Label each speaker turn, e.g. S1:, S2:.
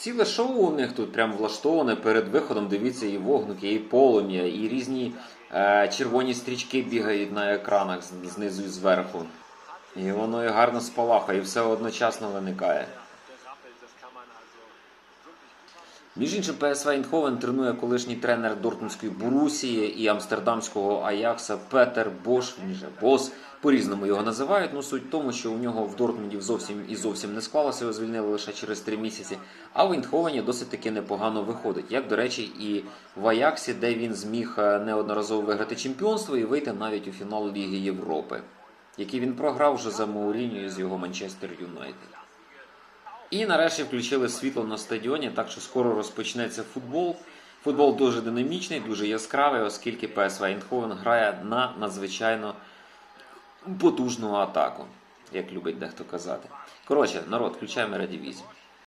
S1: Ціле шоу у них тут прям влаштоване перед виходом. Дивіться, і вогники, і полум'я, і різні е, червоні стрічки бігають на екранах знизу і зверху. І воно і гарно спалахає, і все одночасно виникає. Між іншим, ПСВ Eindhoven тренує колишній тренер Дортмундської Борусії і амстердамського Аякса Петер Бош, він же Бос, по-різному його називають. Ну суть в тому, що у нього в Дортмунді зовсім і зовсім не склалося, його звільнили лише через три місяці. А в Eindhoven досить таки непогано виходить. Як, до речі, і в Аяксі, де він зміг е, неодноразово виграти чемпіонство і вийти навіть у фінал Ліги Європи, який він програв вже за Мауріньо з його Манчестер Юнайтед. І нарешті включили світло на стадіоні, так що скоро розпочнеться футбол. Футбол дуже динамічний, дуже яскравий, оскільки ПСВ Eindhoven грає на надзвичайно потужну атаку, як любить дехто казати. Коротше, народ, включаємо радівізію.